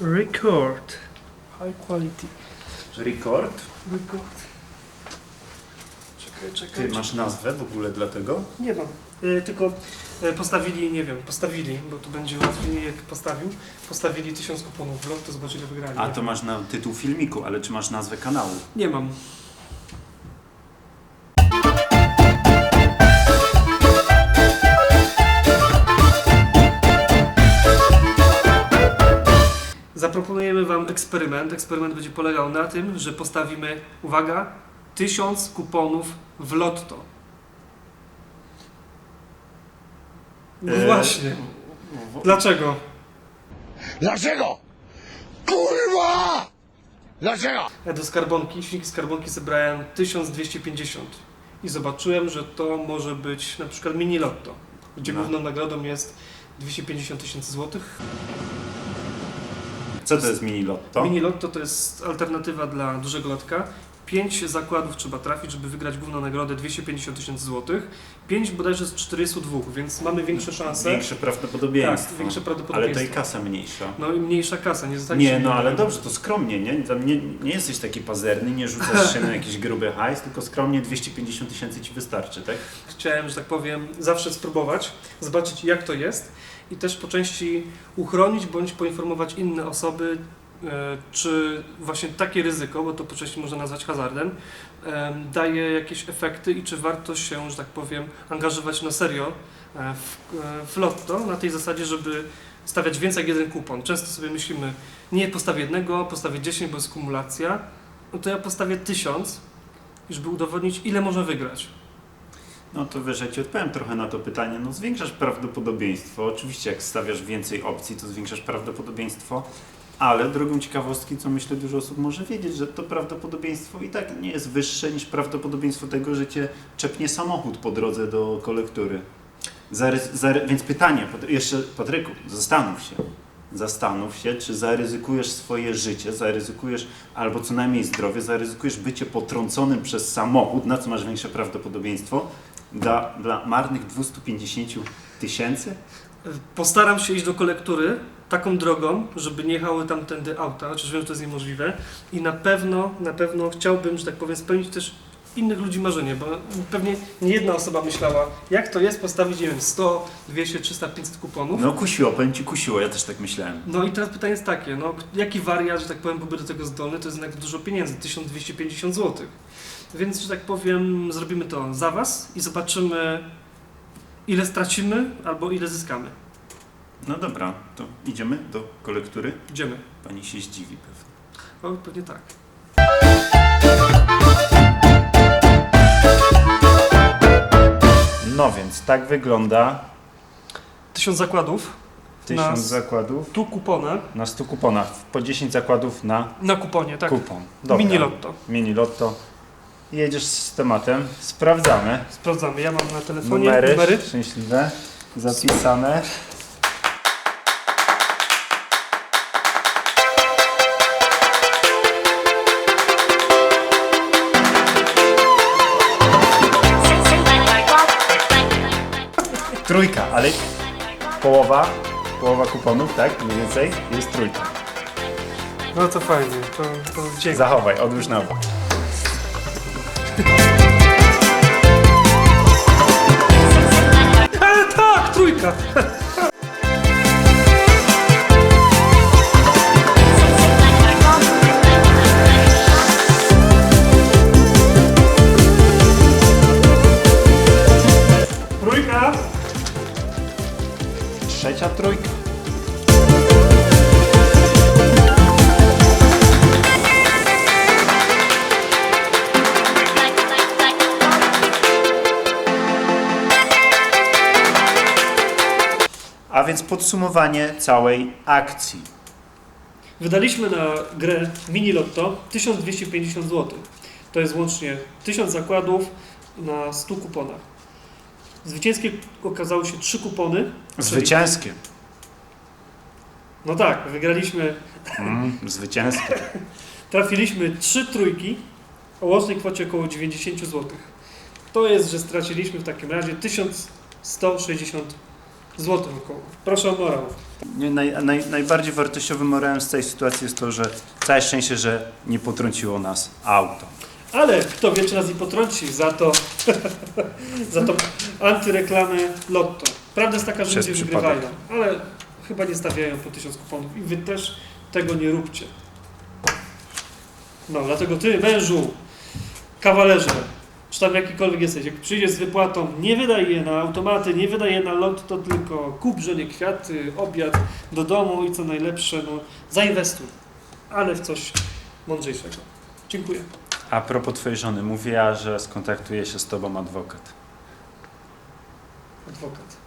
Record. High quality. Record? Record. Czekaj, czekaj. Ty czekaj. masz nazwę w ogóle dla tego? Nie mam. Y, tylko y, postawili, nie wiem, postawili, bo tu będzie łatwiej jak postawił. Postawili tysiąc kuponów w lot, to zobacz ile wygrali. A to masz na tytuł filmiku, ale czy masz nazwę kanału? Nie mam. Eksperyment. Eksperyment będzie polegał na tym, że postawimy, uwaga, tysiąc kuponów w lotto. No E, właśnie. Dlaczego? Dlaczego? Kurwa! Dlaczego? Ja do skarbonki, silnik skarbonki zebrałem 1250 i zobaczyłem, że to może być na przykład mini lotto, gdzie No. główną nagrodą jest 250 tysięcy złotych. Co to jest mini lotto? Mini lotto to jest alternatywa dla dużego lotka. 5 zakładów trzeba trafić, żeby wygrać główną nagrodę 250 tysięcy złotych. 5 bodajże z 402, więc mamy większe szanse. Większe prawdopodobieństwo. Tak, większe ale prawdopodobieństwo. to i kasa mniejsza. No i mniejsza kasa, nie zostaniecie... Nie, no ale dobrze, to skromnie, nie? Tam nie, nie jesteś taki pazerny, nie rzucasz się na jakiś gruby hajs, tylko skromnie 250 tysięcy ci wystarczy, tak? Chciałem, że tak powiem, zawsze spróbować, zobaczyć jak to jest i też po części uchronić bądź poinformować inne osoby, e, czy właśnie takie ryzyko, bo to po części można nazwać hazardem, em, daje jakieś efekty i czy warto się, że tak powiem, angażować na serio e, w, e, w lotto na tej zasadzie, żeby stawiać więcej jak jeden kupon. Często sobie myślimy, nie postawię jednego, postawię 10, bo jest kumulacja, no to ja postawię 1000, żeby udowodnić, ile można wygrać. No to wiesz, ja Ci odpowiem trochę na to pytanie. No zwiększasz prawdopodobieństwo. Oczywiście jak stawiasz więcej opcji, to zwiększasz prawdopodobieństwo, ale drugą ciekawostki, co myślę dużo osób może wiedzieć, że to prawdopodobieństwo i tak nie jest wyższe niż prawdopodobieństwo tego, że Cię czepnie samochód po drodze do kolektury. Więc pytanie, jeszcze Patryku, zastanów się. Zastanów się, czy zaryzykujesz swoje życie, zaryzykujesz albo co najmniej zdrowie, zaryzykujesz bycie potrąconym przez samochód, na co masz większe prawdopodobieństwo, dla, dla marnych 250 tysięcy? Postaram się iść do kolektury taką drogą, żeby nie jechały tamtędy auta, chociaż wiem, że to jest niemożliwe. I na pewno, na pewno chciałbym, że tak powiem, spełnić też innych ludzi marzenie, bo pewnie nie jedna osoba myślała, jak to jest postawić, nie wiem, 100, 200, 300, 500 kuponów. No kusiło, powiem Ci kusiło, ja też tak myślałem. No i teraz pytanie jest takie, no jaki wariat, że tak powiem, byłby do tego zdolny, to jest jednak dużo pieniędzy, 1250 zł. Więc, że tak powiem, zrobimy to za Was i zobaczymy, ile stracimy albo ile zyskamy. No dobra, to idziemy do kolektury? Idziemy. Pani się zdziwi pewnie. O, pewnie tak. No więc tak wygląda Tysiąc zakładów, tysiąc Nas- zakładów tu kupona, na 100 kuponach. Po 10 zakładów na na kuponie, tak. kupon. Dobra. Mini lotto. Mini lotto. Jedziesz z tematem, sprawdzamy. Sprawdzamy, ja mam na telefonie Numery, numery. szczęśliwe, zapisane. Trójka, ale połowa, połowa kuponów, tak? Mniej więcej jest trójka. No to fajnie, to, to dzięki. Zachowaj, odłóż na bok. Ale tak, trójka! Trójka! A więc podsumowanie całej akcji. Wydaliśmy na grę Mini Lotto 1250 zł. To jest łącznie 1000 zakładów na 100 kuponach. Zwycięskie okazały się 3 kupony. czyli- Zwycięskie. No tak, wygraliśmy, Mm, zwycięskie. trafiliśmy 3 trójki o łącznej kwocie około 90 zł. To jest, że straciliśmy w takim razie 1160 zł około. Proszę o morał. Nie, naj, naj, najbardziej wartościowym morałem z tej sytuacji jest to, że całe szczęście, że nie potrąciło nas auto. Ale kto wie, czy nas i potrąci za to, za to antyreklamę Lotto. Prawda jest taka, że Przez ludzie przypadek. wygrywają, ale chyba nie stawiają po tysiąc kuponów i wy też tego nie róbcie. No, dlatego ty, mężu, kawalerze, czy tam jakikolwiek jesteś, jak przyjdziesz z wypłatą, nie wydaj je na automaty, nie wydaj je na Lotto, tylko kup żonie kwiaty, obiad do domu i co najlepsze, no, zainwestuj, ale w coś mądrzejszego. Dziękuję. A propos twojej żony, mówiła, że skontaktuje się z tobą adwokat. Adwokat.